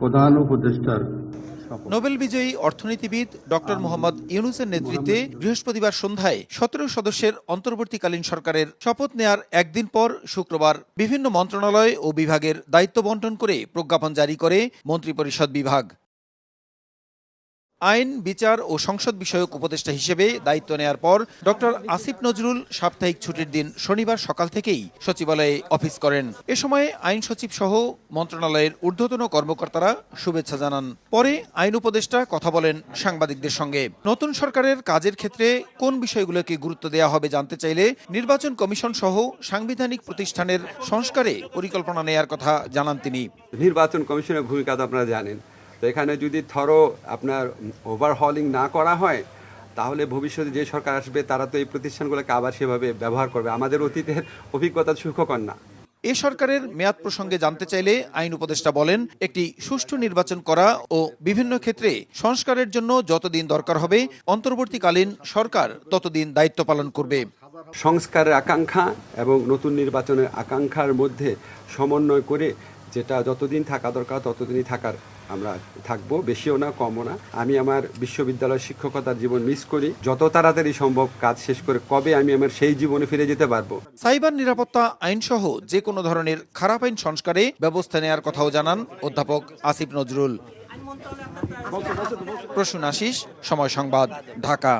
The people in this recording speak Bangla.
প্রধান উপদেষ্টার নোবেল বিজয়ী অর্থনীতিবিদ ডক্টর মোহাম্মদ ইউনুসের নেতৃত্বে বৃহস্পতিবার সন্ধ্যায় সতেরো সদস্যের অন্তর্বর্তীকালীন সরকারের শপথ নেয়ার একদিন পর শুক্রবার বিভিন্ন মন্ত্রণালয় ও বিভাগের দায়িত্ব বন্টন করে প্রজ্ঞাপন জারি করে মন্ত্রিপরিষদ বিভাগ। আইন, বিচার ও সংসদ বিষয়ক উপদেষ্টা হিসেবে দায়িত্ব নেয়ার পর ডক্টর আসিফ নজরুল সাপ্তাহিক ছুটির দিন শনিবার সকাল থেকেই সচিবালয়ে অফিস করেন। এ সময় আইন সচিব সহ মন্ত্রণালয়ের ঊর্ধ্বতন কর্মকর্তারা শুভেচ্ছা জানান। পরে আইন উপদেষ্টা কথা বলেন সাংবাদিকদের সঙ্গে। নতুন সরকারের কাজের ক্ষেত্রে কোন বিষয়গুলোকে গুরুত্ব দেওয়া হবে জানতে চাইলে নির্বাচন কমিশন সহ সাংবিধানিক প্রতিষ্ঠানের সংস্কারে পরিকল্পনা নেয়ার কথা জানান তিনি। নির্বাচন কমিশনের ভূমিকা আপনারা জানেন। তো এখানে যদি থরো আপনার ওভারহলিং না করা হয় তাহলে ভবিষ্যতে যে সরকার আসবে তারা তো এই প্রতিষ্ঠানগুলোকে আবার সেভাবে ব্যবহার করবে। আমাদের অতীতের অভিজ্ঞতা সুখকর না। এ সরকারের মেয়াদ প্রসঙ্গে জানতে চাইলে আইন উপদেষ্টা বলেন একটি সুষ্ঠু নির্বাচন করা ও বিভিন্ন ক্ষেত্রে সংস্কারের জন্য যতদিন দরকার হবে অন্তর্বর্তীকালীন সরকার ততদিন দায়িত্ব পালন করবে। সংস্কারের আকাঙ্ক্ষা এবং নতুন নির্বাচনের আকাঙ্ক্ষার মধ্যে সমন্বয় করে যেটা যতদিন থাকা দরকার ততদিনই থাকার আমরা থাকব, বেশিও না, কমও না। আমি আমার বিশ্ববিদ্যালয় শিক্ষকতার জীবন মিস করি। যত তাড়াতাড়ি সম্ভব কাজ শেষ করে কবে আমি আমার সেই জীবনে ফিরে যেতে পারব? সাইবার নিরাপত্তা আইনসহ যে কোনো ধরনের খারাপ আইন সংস্কারে ব্যবস্থা নেওয়ার কথাও জানান অধ্যাপক আসিফ নজরুল। প্রসূন আশিস সময় সংবাদ, ঢাকা।